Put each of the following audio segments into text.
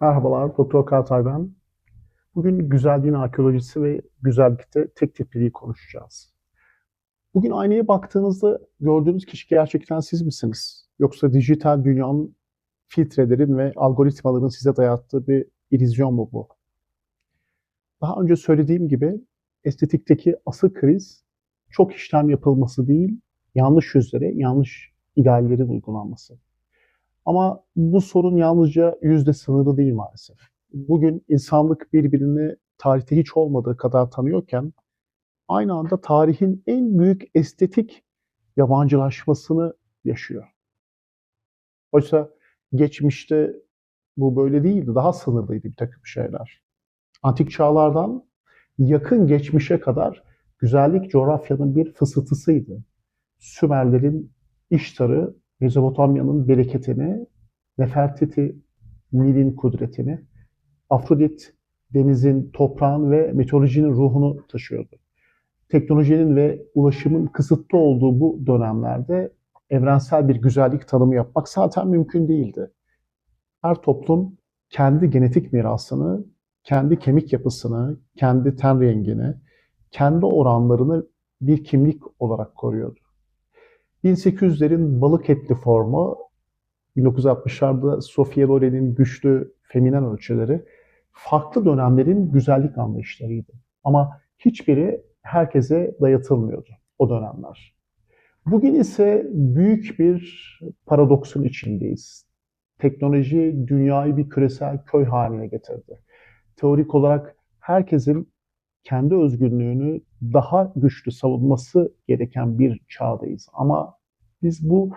Merhabalar, Doktor Kartay ben. Bugün güzelliğin arkeolojisi ve güzellikte tek tipliliği konuşacağız. Bugün aynaya baktığınızda gördüğünüz kişi gerçekten siz misiniz? Yoksa dijital dünyanın filtrelerin ve algoritmaların size dayattığı bir illüzyon mu bu? Daha önce söylediğim gibi estetikteki asıl kriz çok işlem yapılması değil, yanlış yüzlere, yanlış ideallerin uygulanması. Ama bu sorun yalnızca yüzde sınırı değil maalesef. Bugün insanlık birbirini tarihte hiç olmadığı kadar tanıyorken aynı anda tarihin en büyük estetik yabancılaşmasını yaşıyor. Oysa geçmişte bu böyle değildi, daha sınırlıydı bir takım şeyler. Antik çağlardan yakın geçmişe kadar güzellik coğrafyanın bir fısıltısıydı. Sümerlerin iştarı Mezopotamya'nın bereketini, Nefertiti Nil'in kudretini, Afrodit denizin, toprağın ve meteorolojinin ruhunu taşıyordu. Teknolojinin ve ulaşımın kısıtlı olduğu bu dönemlerde evrensel bir güzellik tanımı yapmak zaten mümkün değildi. Her toplum kendi genetik mirasını, kendi kemik yapısını, kendi ten rengini, kendi oranlarını bir kimlik olarak koruyordu. 1800'lerin balık etli formu, 1960'larda Sofia Loren'in güçlü feminen ölçüleri farklı dönemlerin güzellik anlayışlarıydı. Ama hiçbiri herkese dayatılmıyordu o dönemler. Bugün ise büyük bir paradoksun içindeyiz. Teknoloji dünyayı bir küresel köy haline getirdi. Teorik olarak herkesin kendi özgünlüğünü daha güçlü savunması gereken bir çağdayız. Ama biz bu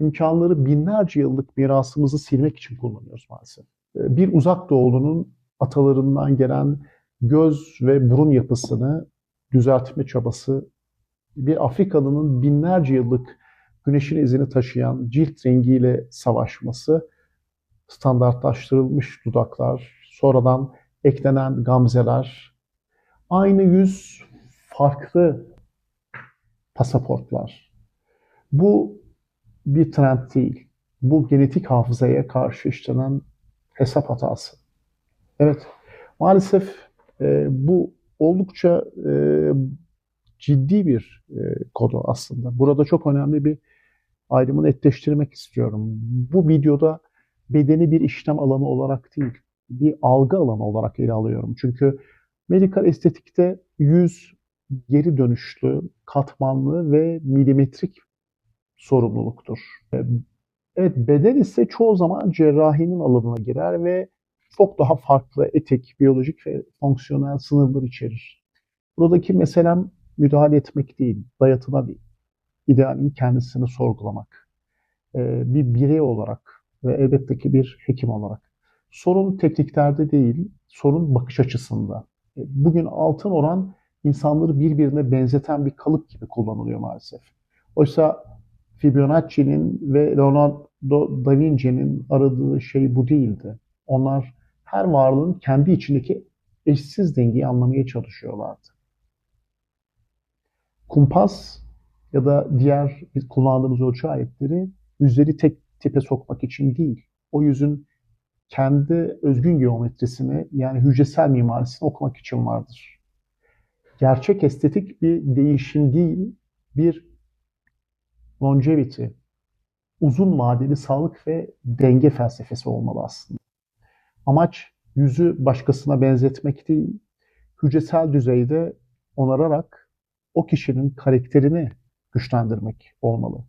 imkanları binlerce yıllık mirasımızı silmek için kullanıyoruz maalesef. Ee, bir uzak doğulunun atalarından gelen göz ve burun yapısını düzeltme çabası, bir Afrikalının binlerce yıllık güneşin izini taşıyan cilt rengiyle savaşması, standartlaştırılmış dudaklar, sonradan eklenen gamzeler, aynı yüz, farklı pasaportlar. Bu bir trend değil. Bu genetik hafızaya karşı işlenen hesap hatası. Evet, maalesef e, bu oldukça e, ciddi bir e, konu aslında. Burada çok önemli bir ayrımını netleştirmek istiyorum. Bu videoda bedeni bir işlem alanı olarak değil, bir algı alanı olarak ele alıyorum. Çünkü medikal estetikte yüz geri dönüşlü, katmanlı ve milimetrik sorumluluktur. Evet, beden ise çoğu zaman cerrahinin alanına girer ve çok daha farklı etik, biyolojik ve fonksiyonel sınırlar içerir. Buradaki meselem müdahale etmek değil, dayatıma değil. İdealin kendisini sorgulamak. Bir birey olarak ve elbette ki bir hekim olarak. Sorun tekniklerde değil, sorun bakış açısında. Bugün altın oran insanları birbirine benzeten bir kalıp gibi kullanılıyor maalesef. Oysa Fibonacci'nin ve Leonardo da Vinci'nin aradığı şey bu değildi. Onlar her varlığın kendi içindeki eşsiz dengeyi anlamaya çalışıyorlardı. Kumpas ya da diğer kullandığımız ölçü aletleri yüzleri tek tipe sokmak için değil, o yüzün kendi özgün geometrisini yani hücresel mimarisini okumak için vardır. Gerçek estetik bir değişim değil, bir longevity, uzun vadeli sağlık ve denge felsefesi olmalı aslında. Amaç yüzü başkasına benzetmek değil, hücresel düzeyde onararak o kişinin karakterini güçlendirmek olmalı.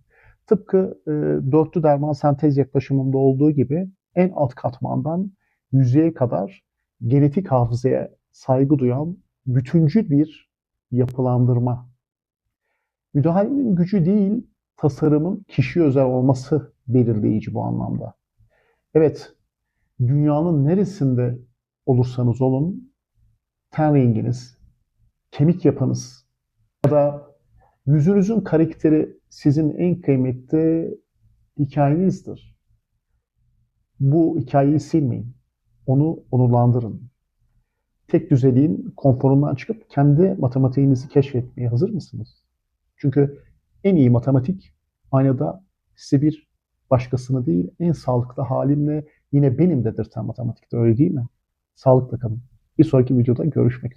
Tıpkı e, dörtlü derman sentez yaklaşımında olduğu gibi en alt katmandan yüzeye kadar genetik hafızaya saygı duyan bütüncül bir yapılandırma. Müdahalenin gücü değil, tasarımın kişi özel olması belirleyici bu anlamda. Evet, dünyanın neresinde olursanız olun, ten renginiz, kemik yapınız ya da yüzünüzün karakteri sizin en kıymetli hikayenizdir. Bu hikayeyi silmeyin. Onu onurlandırın. Tek düzeliğin konforundan çıkıp kendi matematiğinizi keşfetmeye hazır mısınız? Çünkü en iyi matematik aynada size bir başkasını değil en sağlıklı halimle yine benim dedirten matematikte öyle değil mi? Sağlıkla kalın. Bir sonraki videoda görüşmek üzere.